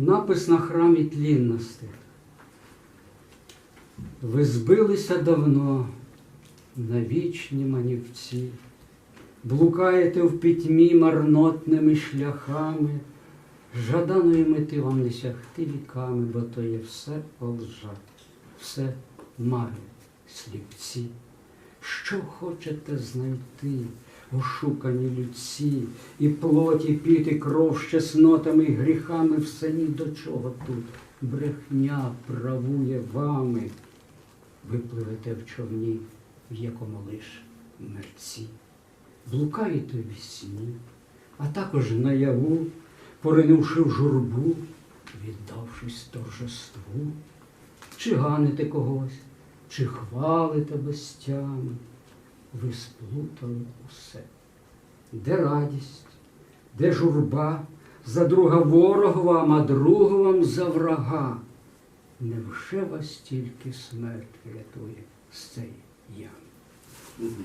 Напис на храмі тлінності. Ви збилися давно на вічні манівці, блукаєте в пітьмі марнотними шляхами, жаданої мети вам не сягти віками, бо то є все лжа, все мари слівці. Що хочете знайти, ошукані людці, і плоті піти кров з чеснотами і гріхами, все ні до чого тут. Брехня правує вами. Ви пливете в човні, в якому лиш мерці. Блукаєте в сні, а також наяву, поринувши в журбу, віддавшись торжеству, чи ганите когось, чи хвалите безтями, ви сплутали усе. Де радість, де журба, за друга ворог вам, а друг вам за врага. Невже вас тільки смерть рятує з цієї ями?